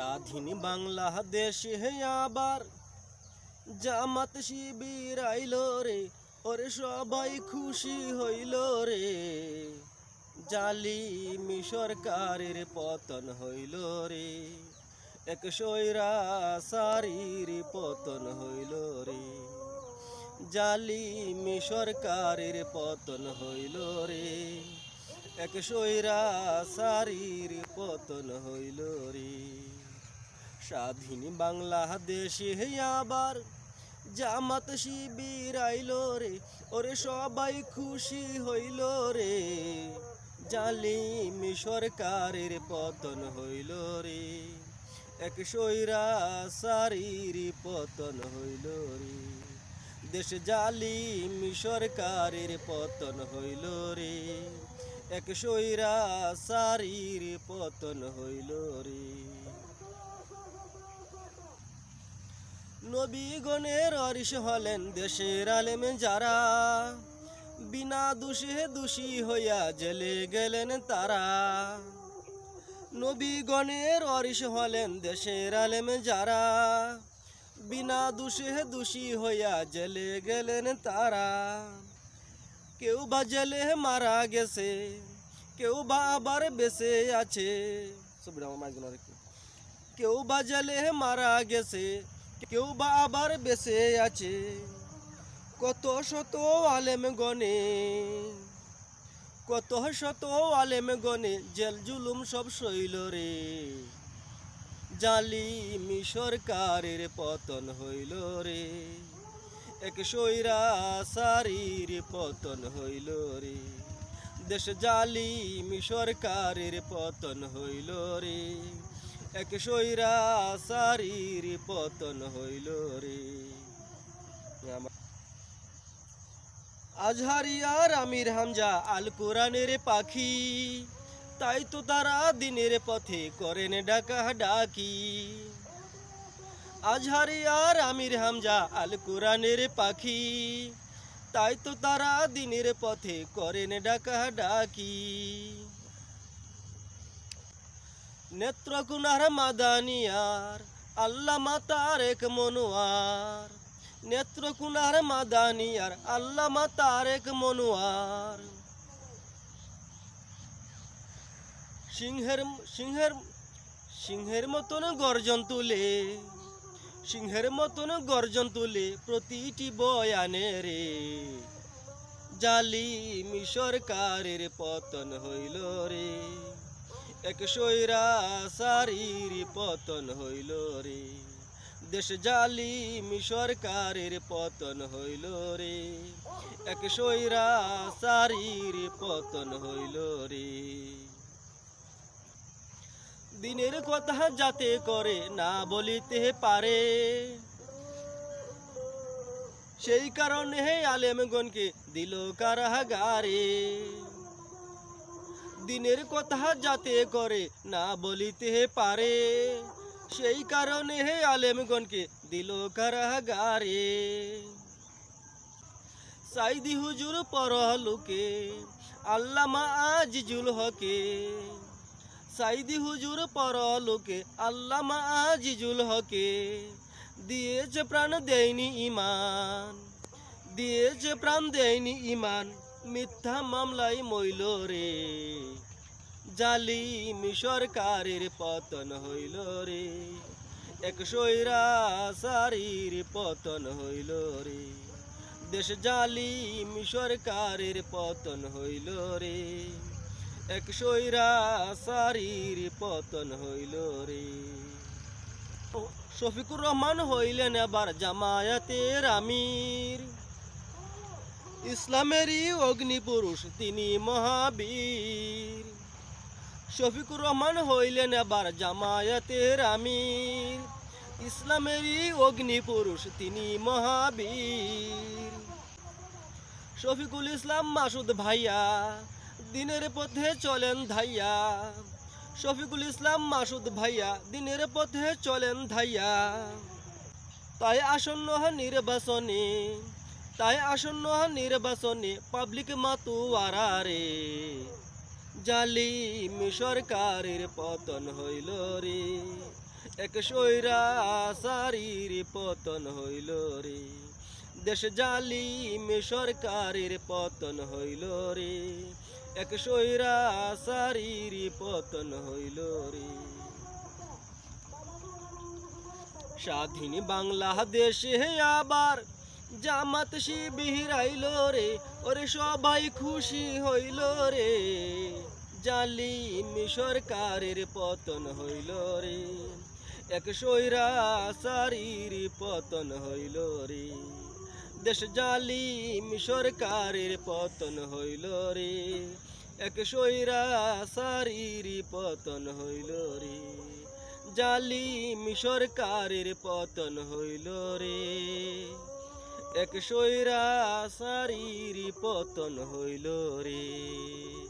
স্বাধীন বাংলাদেশ হে আবার। জামাত শিবির আইল রে, ওরে সবাই খুশি হইল রে। জালিমি সরকারের পতন হইল রে, এক সৈরা সারির পতন হইল রে। জালিমি সরকারের পতন হইল রে, এক সৈরা সারির পতন হইল রে। স্বাধীন বাংলাদেশে আবার। জামাত শিবির আইল রে, ওরে সবাই খুশি হইল রে। জালিমি সরকারের পতন হইল রে, এক সৈরা সারির পতন হইল রে। দেশ জালিমি সরকারের পতন হইল রে, এক সৈরা সারির পতন হইল রে। নবীগণের অরিস হলেন দেশের আলেম যারা। বিনা দোষে দোষী হইয়া জেলে গেলেন তারা। নবীগণের অরিস হলেন দেশের আলেম যারা। বিনা দোষে দোষী হইয়া জেলে গেলেন তারা। কেউ বা জেলে মারা গেছে, কেউ বা আবার বেঁচে আছে। কেউ বা জেলে মারা গেছে কেউ বা আবার বেঁচে আছে। কত শত আলেম গনে, কত শত আলেম গনে, জেল জুলুম সব শৈল রে। জালিমি সরকারের পতন হইল রে। এক সৈরা সারির পতন হইল রে। দেশ জালিমি সরকারের পতন হইল রে। এক সৈরা সারির পতন হইল রে। আজহারিয়ার আমির হামজা আল কোরআনের পাখি, তাই তো তারা দিনের পথে করেন ডাকা ডাকি। আজহারিয়ার আমির হামজা আল কোরআনের পাখি, তাই তো তারা দিনের পথে করেন ডাকা ডাকি। নেত্রকুনার মাদানিয়ার আল্লামা তারেক মনোয়ার। নেত্রকুনার মাদানিয়ার আল্লামা তারেক মনোয়ার। সিংহের সিংহের সিংহের মতন গর্জন তুলে, সিংহের মতন গর্জন তুলে প্রতিটি বয়ানে রে। জালিমি সরকারের পতন হইল রে। এক সৈরা সারির পতন হইল রে। দেশ জালিমি সরকারের পতন হইল রে। এক সৈরা সারির পতন হইল রে। দিনের কথা যাতে করে না বলিতে পারে, সেই কারণে আলেমগণকে দিল কারাগারে। দিনের কথা যাতে করে, না বলিতে পারে। সেই কারণে হে আলেমগণকে দিল কারাগারে। সাইদি হুজুর পরহলুকে, আল্লামা আজিজুল হকে। সাইদি হুজুর পরলোকে আল্লামা আজিজুল হকে। দিয়েছে প্রাণ দেয়নি ইমান, দিয়েছে প্রাণ দেয়নি ইমান। মিথ্যা মামলাই মইল রে। জালিমি সরকারের পতন হইল রে। এক সৈরা সারির পতন হইল রে। দেশ জালি সরকারের পতন হইল রে। এক সৈরা সারির পতন হইল রে। শফিকুর রহমান হইলেন এবার জামায়াতের আমির। ইসলামেরই অগ্নিপুরুষ তিনি মহাবীর। শফিকুর রহমান হইলেন এবার জামায়াতের আমির। ইসলামেরই অগ্নিপুরুষ তিনি মহাবীর। শফিকুল ইসলাম মাসুদ ভাইয়া, দিনের পথে চলেন ধাইয়া। শফিকুল ইসলাম মাসুদ ভাইয়া, দিনের পথে চলেন ধাইয়া। তাই আসন্ন নির্বাচনে। তাই আসন্ন নির্বাচনে পাবলিক মাতুয়ারা রে জালিম সরকারের পতন হইল রে। এক সৈরা সারির পতন হইল রে। দেশ জালিম সরকারের পতন হইল রে। এক সৈরা সারির পতন হইল রে। স্বাধীন বাংলাদেশে আবার জামাত শিবির আইল রে, ওরে সবাই খুশি হইল রে। জালিম সরকারের পতন হইল রে, এক সৈরা সারির পতন হইল রে। দেশ জালিম সরকারের পতন হইল রে, এক সৈরা সারির পতন হইল রে। জালিম সরকারের পতন হইল রে। এক সৈরা সারির পতন হইল রে।